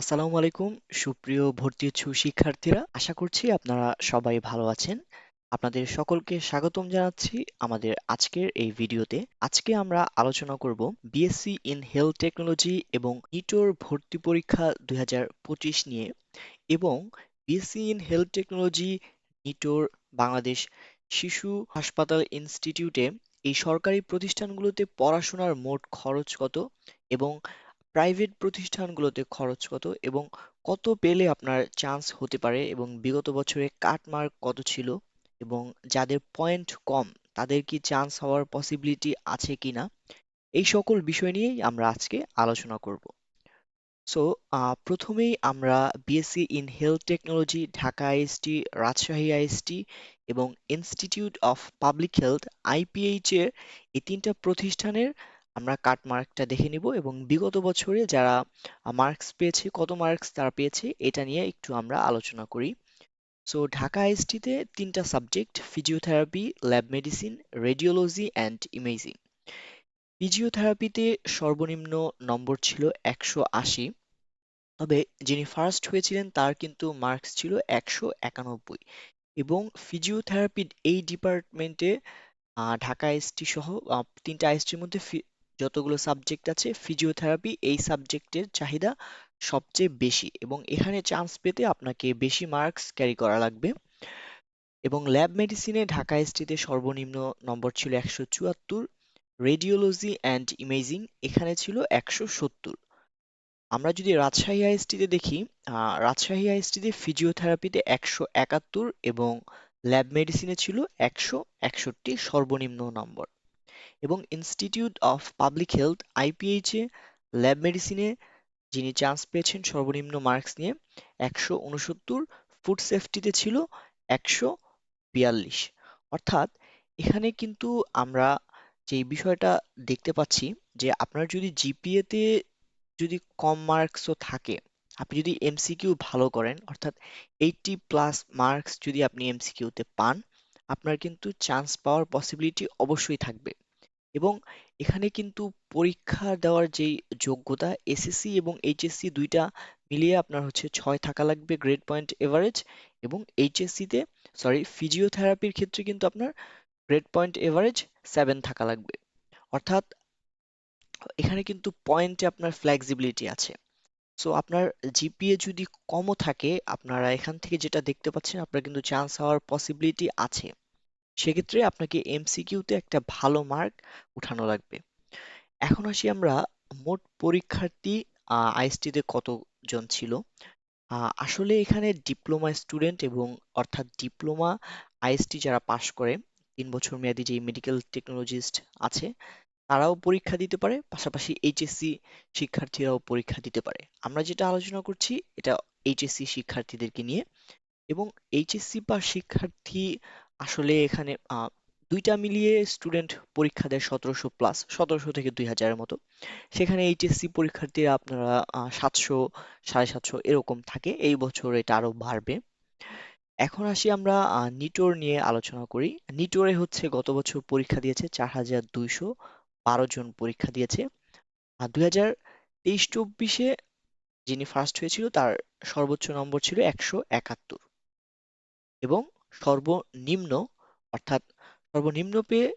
আসসালামু আলাইকুম। সুপ্রিয় ভর্তি ইচ্ছুক শিক্ষার্থীরা, আশা করছি আপনারা সবাই ভালো আছেন। আপনাদের সকলকে স্বাগতম জানাচ্ছি আমাদের আজকের এই ভিডিওতে। আজকে আমরা আলোচনা করব বিএসসি ইন হেলথ টেকনোলজি এবং ইটোর ভর্তি পরীক্ষা দুই হাজার পঁচিশ নিয়ে এবং BSc in health technology NITOR Bangladesh শিশু হাসপাতাল ইনস্টিটিউটে এই সরকারি প্রতিষ্ঠানগুলোতে পড়াশোনার মোট খরচ কত এবং প্রাইভেট প্রতিষ্ঠানগুলোতে খরচ কত এবং কত পেলে আপনার চান্স হতে পারে এবং বিগত বছরে কাট মার্ক কত ছিল এবং যাদের পয়েন্ট কম, তাদের কি চান্স হওয়ার পসিবিলিটি আছে কিনা? এই সকল বিষয় নিয়েই আমরা আজকে আলোচনা করব। সো প্রথমেই আমরা BSc in health technology Dhaka IST Rajshahi IST এবং institute of public health IPH এর এই তিনটা প্রতিষ্ঠানের আমরা কাট মার্কটা দেখে নিব এবং বিগত বছরে যারা মার্কস পেয়েছে, কত মার্কস তারা পেয়েছে, এটা নিয়ে একটু আমরা আলোচনা করি। সো ঢাকা আইএসটিতে তিনটা subject physiotherapy lab medicine radiology and imaging ফিজিওথেরাপিতে সর্বনিম্ন নম্বর ছিল একশো আশি, তবে যিনি ফার্স্ট হয়েছিলেন তার কিন্তু মার্কস ছিল একশো একানব্বই। এবং ফিজিওথেরাপির এই ডিপার্টমেন্টে ঢাকা আইএসটি সহ তিনটা আইএসটির মধ্যে যতগুলো সাবজেক্ট আছে ফিজিওথেরাপি এই সাবজেক্টের চাহিদা সবচেয়ে বেশি এবং এখানে চান্স পেতে আপনাকে বেশি মার্কস ক্যারি করা লাগবে। এবং ল্যাব মেডিসিনে ঢাকা আইএসটিতে সর্বনিম্ন নম্বর ছিল একশো চুয়াত্তর রেডিওলজি অ্যান্ড ইমেজিং এখানে ছিল একশো সত্তর। আমরা যদি রাজশাহী আইএসটিতে দেখি রাজশাহী আইএসটিতে ফিজিওথেরাপিতে একশো একাত্তর এবং ল্যাব মেডিসিনে ছিল একশো একষট্টি সর্বনিম্ন নম্বর এবং institute of public health IPH lab মেডিসিনে যিনি চান্স পেয়েছেন সর্বনিম্ন মার্কস নিয়ে, একশো উনসত্তর ফুড সেফটিতে ছিল একশো বিয়াল্লিশ। অর্থাৎ এখানে কিন্তু আমরা যে বিষয়টা দেখতে পাচ্ছি যে আপনার যদি জিপিএতে যদি কম মার্কসও থাকে, আপনি যদি এমসিকিউ ভালো করেন, অর্থাৎ এইটটি প্লাস মার্কস যদি আপনি এমসিকিউতে পান, আপনার কিন্তু চান্স পাওয়ার পসিবিলিটি অবশ্যই থাকবে। এবং এখানে কিন্তু পরীক্ষা দেওয়ার যেই যোগ্যতা এসএসসি এবং এইচএসসি দুইটা মিলিয়ে আপনার হচ্ছে ছয় থাকা লাগবে গ্রেড পয়েন্ট এভারেজ এবং এইচএসসিতে সরি ফিজিওথেরাপির ক্ষেত্রে কিন্তু আপনার গ্রেড পয়েন্ট এভারেজ সেভেন থাকা লাগবে। অর্থাৎ এখানে কিন্তু পয়েন্টে আপনার ফ্লেক্সিবিলিটি আছে। সো আপনার জিপিএ যদি কমও থাকে, আপনারা এখান থেকে যেটা দেখতে পাচ্ছেন, আপনার কিন্তু চান্স হওয়ার পসিবিলিটি আছে। সেক্ষেত্রে আপনাকে এমসিকিউতে একটা ভালো মার্ক উঠানো লাগবে। এখন আসি আমরা মোট পরীক্ষার্থী আইএসটিতে কতজন ছিল? আসলে এখানে ডিপ্লোমা স্টুডেন্ট এবং অর্থাৎ ডিপ্লোমা আইএসটি যারা পাশ করে, তিন বছর মেয়াদী যে মেডিকেল টেকনোলজিস্ট আছে, তারাও পরীক্ষা দিতে পারে, পাশাপাশি এইচএসসি শিক্ষার্থীরাও পরীক্ষা দিতে পারে। আমরা যেটা আলোচনা করছি, এটা এইচএসসি শিক্ষার্থীদেরকে নিয়ে এবং এইচএসসি বা শিক্ষার্থী আসলে এখানে দুইটা মিলিয়ে স্টুডেন্ট পরীক্ষা দেয় সতেরোশো প্লাস সতেরোশো থেকে দুই হাজারের মতো। সেখানে এইচএসসি পরীক্ষার্থীরা আপনারা সাতশো, সাড়ে সাতশো এরকম থাকে। এই বছর এটা আরও বাড়বে। এখন আসি আমরা নিটোর নিয়ে আলোচনা করি। নিটোরে হচ্ছে গত বছর পরীক্ষা দিয়েছে চার হাজার দুইশো বারো জন পরীক্ষা দিয়েছে। আর দুই হাজার তেইশ চব্বিশে যিনি ফার্স্ট হয়েছিল, তার সর্বোচ্চ নম্বর ছিল একশো একাত্তর। এবং সর্বনিম্ন, অর্থাৎ সর্বনিম্ন পেয়ে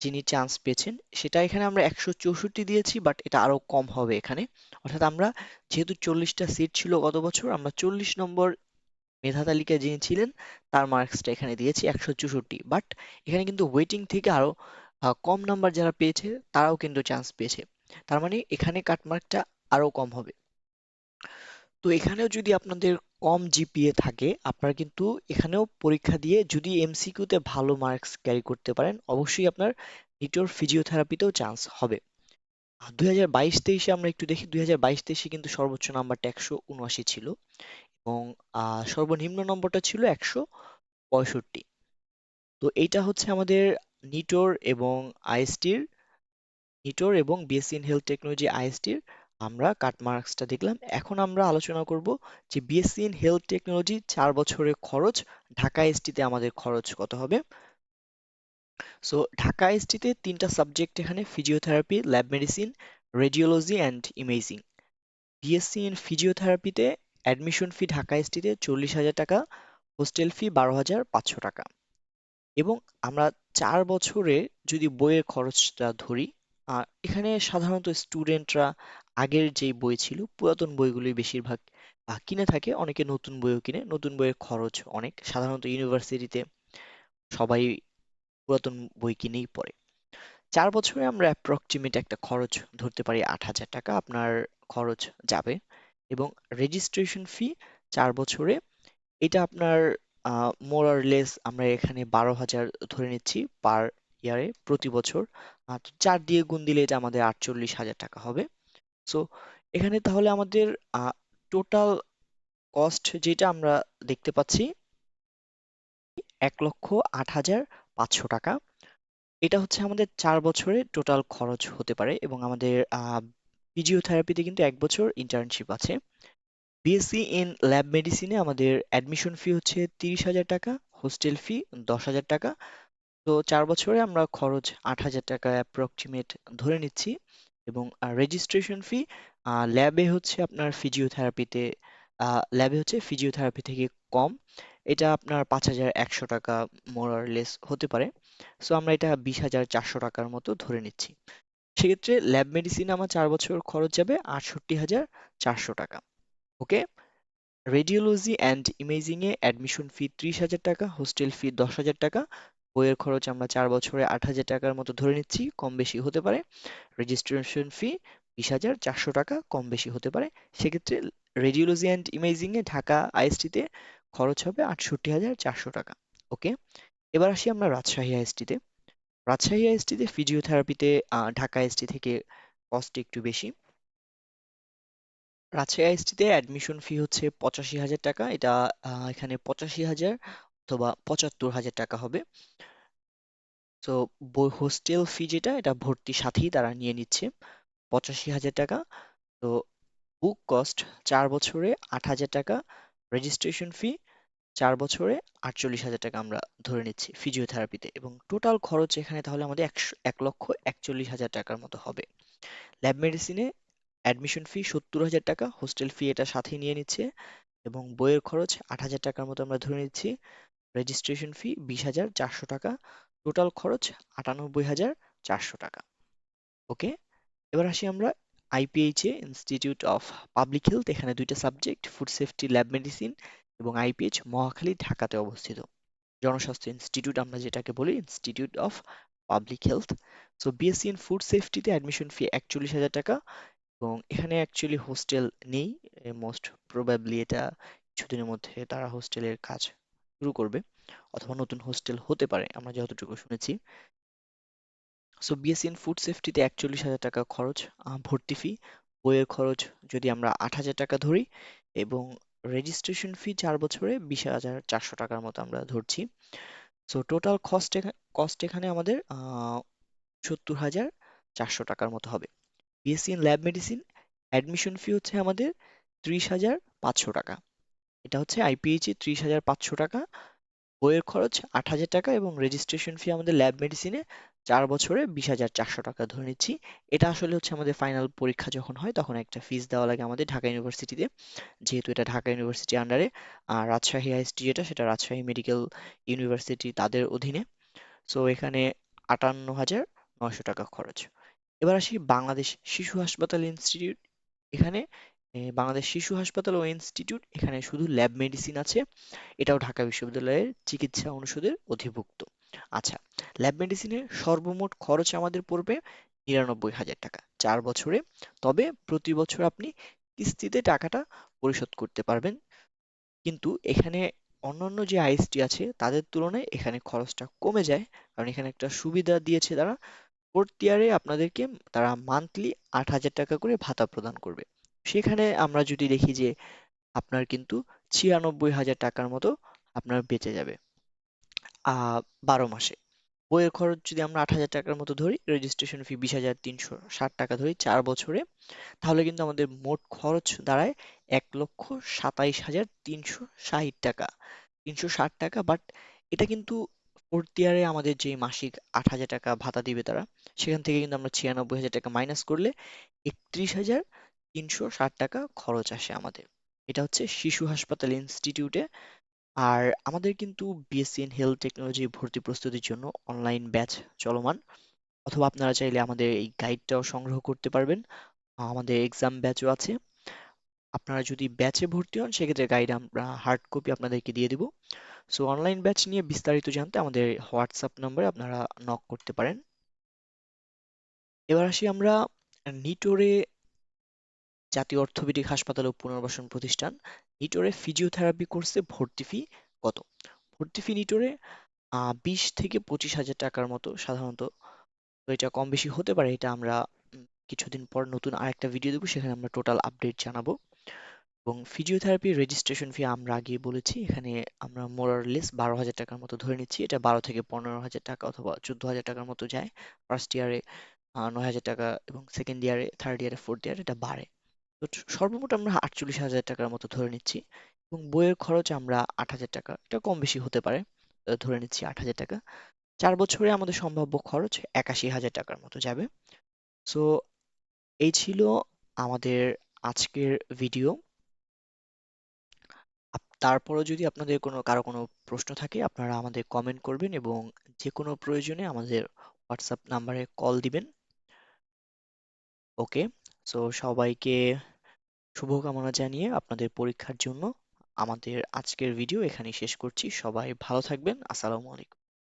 যিনি চান্স পেয়েছেন, সেটা এখানে আমরা একশো চৌষট্টি দিয়েছি বাট এটা আরও কম হবে এখানে। অর্থাৎ আমরা যেহেতু চল্লিশটা সিট ছিল গত বছর, আমরা চল্লিশ নম্বর মেধা তালিকায় যিনি ছিলেন, তার মার্কসটা এখানে দিয়েছি একশো চৌষট্টি। বাট এখানে কিন্তু ওয়েটিং থেকে আরও কম নাম্বার যারা পেয়েছে, তারাও কিন্তু চান্স পেয়েছে। তার মানে এখানে কাটমার্কটা আরও কম হবে। তো এখানেও যদি আপনাদের কম জিপিএ থাকে, আপনারা কিন্তু এখানেও পরীক্ষা দিয়ে যদি এমসিকিউতে ভালো মার্কস ক্যারি করতে পারেন, অবশ্যই আপনার নিটোর ফিজিওথেরাপিতেও চান্স হবে। দুই হাজার বাইশ তেইশে আমরা একটু দেখি, দুই হাজার বাইশ তেইশে কিন্তু সর্বোচ্চ নাম্বারটা একশো উনআশি ছিল এবং সর্বনিম্ন নম্বরটা ছিল একশো পঁয়ষট্টি। তো এইটা হচ্ছে আমাদের নিটোর এবং আইএসটির নিটোর এবং বিএসসি ইন হেলথ টেকনোলজি আইএসটির আমরা কাট মার্কসটা দেখলাম। এখন আমরা আলোচনা করব যে বিএসসি ইন হেলথ টেকনোলজি চার বছরের খরচ, ঢাকা এসটিতে আমাদের খরচ কত হবে? সো ঢাকা এসটিতে তিনটা সাবজেক্ট এখানে physiotherapy lab medicine radiology and imaging BSc in ফিজিওথেরাপিতে admission fee Dhaka এসটিতে চল্লিশ হাজার টাকা হোস্টেল ফি বারো হাজার পাঁচশো টাকা। এবং আমরা চার বছরে যদি বইয়ের খরচটা ধরি এখানে সাধারণত স্টুডেন্টরা আগের যেই বই ছিল, পুরাতন বইগুলি বেশিরভাগ কিনে থাকে। অনেকে নতুন বইও কিনে। নতুন বইয়ের খরচ অনেক। সাধারণত ইউনিভার্সিটিতে সবাই পুরাতন বই কিনেই পড়ে। চার বছরে আমরা অ্যাপ্রক্সিমেট একটা খরচ ধরতে পারি আট হাজার টাকা। আপনার খরচ যাবে। এবং রেজিস্ট্রেশন ফি চার বছরে, এটা আপনার মোর আর লেস আমরা এখানে বারো হাজার ধরে নিচ্ছি পার ইয়ারে প্রতি বছর। চার দিয়ে গুণ দিলে এটা আমাদের আটচল্লিশ হাজার টাকা হবে। সো এখানে তাহলে আমাদের টোটাল কস্ট যেটা আমরা দেখতে পাচ্ছি এক লক্ষ আট হাজার পাঁচশো টাকা। এটা হচ্ছে আমাদের চার বছরে টোটাল খরচ হতে পারে এবং আমাদের ফিজিওথেরাপিতে কিন্তু এক বছর ইন্টার্নশিপ আছে। বিএসসি ইন ল্যাব মেডিসিনে আমাদের অ্যাডমিশন ফি হচ্ছে তিরিশ হাজার টাকা হোস্টেল ফি দশ হাজার টাকা। তো চার বছরে আমরা খরচ আট হাজার টাকা অ্যাপ্রক্সিমেট ধরে নিচ্ছি। এবং রেজিস্ট্রেশন ফি ল্যাবে হচ্ছে আপনার ফিজিওথেরাপিতে ল্যাবে হচ্ছে ফিজিওথেরাপি থেকে কম। এটা আপনার পাঁচ হাজার একশো টাকা মোর লেস হতে পারে। সো আমরা এটা বিশ হাজার চারশো টাকার মতো ধরে নিচ্ছি। সেক্ষেত্রে ল্যাব মেডিসিন আমার চার বছর খরচ যাবে আটষট্টি হাজার চারশো টাকা। ওকে রেডিওলজি অ্যান্ড ইমেজিং এ অ্যাডমিশন ফি ত্রিশ হাজার টাকা হোস্টেল ফি দশ হাজার টাকা বইয়ের খরচ আমরা চার বছরে আট হাজার টাকার মতো ধরে নিচ্ছি, কম বেশি হতে পারে। রেজিস্ট্রেশন ফি বিশ হাজার চারশো টাকা, কম বেশি হতে পারে। সেক্ষেত্রে রেডিওলজি অ্যান্ড ইমেজিং এ ঢাকা আইএসটিতে খরচ হবে আটষট্টি হাজার চারশো টাকা। ওকে? এবার আসি আমরা রাজশাহী আইএসটিতে রাজশাহী আইএসটিতে ফিজিওথেরাপিতে ঢাকা আইএসটি থেকে কস্ট একটু বেশি। রাজশাহী আইএসটিতে অ্যাডমিশন ফি হচ্ছে পঁচাশি হাজার টাকা। এটা এখানে পঁচাশি হাজার অথবা পঁচাত্তর হাজার টাকা হবে। তো হোস্টেল ফি যেটা, এটা ভর্তি সাথেই তারা নিয়ে নিচ্ছে, পঁচাশি হাজার টাকা। তো বুক কস্ট চার বছরে আট হাজার টাকা রেজিস্ট্রেশন ফি চার বছরে আটচল্লিশ হাজার টাকা আমরা ধরে নিচ্ছি ফিজিওথেরাপিতে এবং টোটাল খরচ এখানে তাহলে আমাদের একশো, এক লক্ষ একচল্লিশ হাজার টাকার মতো হবে। ল্যাব মেডিসিনে অ্যাডমিশন ফি সত্তর হাজার টাকা হোস্টেল ফি এটা সাথেই নিয়ে নিচ্ছে। এবং বইয়ের খরচ আট হাজার টাকার মতো আমরা ধরে নিচ্ছি। রেজিস্ট্রেশন ফি বিশ হাজার চারশো টাকা টোটাল খরচ আটানব্বই হাজার চারশো টাকা। ওকে এবার আসি আমরা IPH institute of public health এখানে দুইটা subject food safety lab medicine এবং আইপিএইচ মহাখালী, ঢাকাতে অবস্থিত। জনস্বাস্থ্য ইনস্টিটিউট আমরা যেটাকে বলি institute of public health so BSc in food সেফটিতে admission fee একচল্লিশ হাজার টাকা এবং এখানে অ্যাকচুয়ালি হোস্টেল নেই। মোস্ট প্রবাবলি এটা কিছুদিনের মধ্যে তারা হোস্টেলের কাজ শুরু করবে অথবা নতুন হোস্টেল হতে পারে, আমরা যতটুকু শুনেছি। সো বিএসসি ইন ফুড সেফটিতে একচল্লিশ হাজার টাকা খরচ ভর্তি ফি বইয়ের খরচ যদি আমরা আট হাজার টাকা ধরি এবং রেজিস্ট্রেশন ফি চার বছরে বিশ হাজার চারশো টাকার মতো আমরা ধরছি। সো টোটাল কস্ট কস্ট এখানে আমাদের সত্তর হাজার চারশো টাকার মতো হবে। BSc in lab medicine admission fee হচ্ছে আমাদের ত্রিশ হাজার পাঁচশো টাকা। এটা হচ্ছে আইপিএইচ এ ত্রিশ হাজার পাঁচশো টাকা। বইয়ের খরচ আট হাজার টাকা এবং রেজিস্ট্রেশন ফি আমাদের ল্যাব মেডিসিনে চার বছরে বিশ হাজার চারশো টাকা ধরে নিচ্ছি। এটা আসলে হচ্ছে আমাদের ফাইনাল পরীক্ষা যখন হয় তখন একটা ফিস দেওয়া লাগে আমাদের ঢাকা ইউনিভার্সিটিতে যেহেতু এটা ঢাকা ইউনিভার্সিটি আন্ডারে আর রাজশাহী আইএসটি যেটা, সেটা রাজশাহী মেডিকেল ইউনিভার্সিটি তাদের অধীনে। সো এখানে আটান্ন হাজার নয়শো টাকা খরচ। এবার আসি বাংলাদেশ শিশু হাসপাতাল ইনস্টিটিউট এখানে বাংলাদেশ শিশু হাসপাতাল ও ইনস্টিটিউট, এখানে শুধু ল্যাব মেডিসিন আছে। এটাও ঢাকা বিশ্ববিদ্যালয়ের চিকিৎসা অনুষদের অধিভুক্ত। আচ্ছা ল্যাব মেডিসিনের সর্বমোট খরচ আমাদের পড়বে নিরানব্বই হাজার টাকা চার বছরে। তবে প্রতি বছর আপনি কিস্তিতে টাকাটা পরিশোধ করতে পারবেন। কিন্তু এখানে অন্যান্য যে আইএসটি আছে, তাদের তুলনায় এখানে খরচটা কমে যায়। কারণ এখানে একটা সুবিধা দিয়েছে তারা। ফোর্থ ইয়ারে আপনাদেরকে তারা মান্থলি আট হাজার টাকা করে ভাতা প্রদান করবে। সেখানে আমরা যদি দেখি যে আপনার কিন্তু ছিয়ানব্বই হাজার টাকার মতো আপনার বেঁচে যাবে বারো মাসে। বইয়ের খরচ যদি আমরা আট হাজার টাকার মতো ধরি রেজিস্ট্রেশন ফি বিশ হাজার তিনশো ষাট টাকা ধরি চার বছরে, তাহলে কিন্তু আমাদের মোট খরচ দাঁড়ায় এক লক্ষ সাতাইশ হাজার তিনশো ষাট টাকা। তিনশো ষাট টাকা বাট এটা কিন্তু ফোর্থ ইয়ারে আমাদের যে মাসিক আট হাজার টাকা ভাতা দিবে তারা, সেখান থেকে কিন্তু আমরা ছিয়ানব্বই হাজার টাকা মাইনাস করলে একত্রিশ হাজার তিনশো ষাট টাকা খরচ আসে আমাদের। এটা হচ্ছে শিশু হাসপাতাল ইনস্টিটিউটে। আর আমাদের কিন্তু বিএসসি ইন হেলথ টেকনোলজি ভর্তি প্রস্তুতির জন্য অনলাইন ব্যাচ চলমান। অথবা আপনারা চাইলে আমাদের এই গাইডটাও সংগ্রহ করতে পারবেন। আমাদের এক্সাম ব্যাচও আছে। আপনারা যদি ব্যাচে ভর্তি হন, সেক্ষেত্রে গাইড আমরা হার্ড কপি আপনাদেরকে দিয়ে দিব। সো অনলাইন ব্যাচ নিয়ে বিস্তারিত জানতে আমাদের হোয়াটসঅ্যাপ নম্বরে আপনারা নক করতে পারেন। এবার আসি আমরা নিটোরে জাতীয় অর্থোপেডিক হাসপাতাল ও পুনর্বাসন প্রতিষ্ঠান নিটোরে ফিজিওথেরাপি কোর্সে ভর্তি ফি কত? ভর্তি ফি নিটোরে বিশ থেকে পঁচিশ হাজার টাকার মতো সাধারণত। তো এটা কম বেশি হতে পারে, এটা আমরা কিছুদিন পর নতুন আরেকটা ভিডিও দেবো, সেখানে আমরা টোটাল আপডেট জানাব। এবং ফিজিওথেরাপি রেজিস্ট্রেশন ফি আমরা আগে বলেছি, এখানে আমরা মোরারলেস বারো হাজার টাকার মতো ধরে নিচ্ছি। এটা বারো থেকে পনেরো হাজার টাকা অথবা চোদ্দ হাজার টাকার মতো যায়। ফার্স্ট ইয়ারে নয় হাজার টাকা এবং সেকেন্ড ইয়ারে থার্ড ইয়ারে ফোর্থ ইয়ারে এটা বাড়ে। তো সর্বমোট আমরা আটচল্লিশ হাজার টাকার মতো ধরে নিচ্ছি এবং বইয়ের খরচ আমরা আট হাজার টাকা, এটা কম বেশি হতে পারে ধরে নিচ্ছি আট হাজার টাকা। চার বছরে আমাদের সম্ভাব্য খরচ একাশি হাজার টাকার মতো যাবে। সো এই ছিল আমাদের আজকের ভিডিও তারপরও যদি আপনাদের কোনো, কারও কোনো প্রশ্ন থাকে, আপনারা আমাদের কমেন্ট করবেন এবং যে কোনো প্রয়োজনে আমাদের হোয়াটসঅ্যাপ নাম্বারে কল দিবেন। ওকে সো সবাইকে শুভকামনা জানিয়ে আপনাদের পরীক্ষার জন্য আমাদের আজকের ভিডিও এখানেই শেষ করছি। সবাই ভালো থাকবেন। আসসালামু আলাইকুম।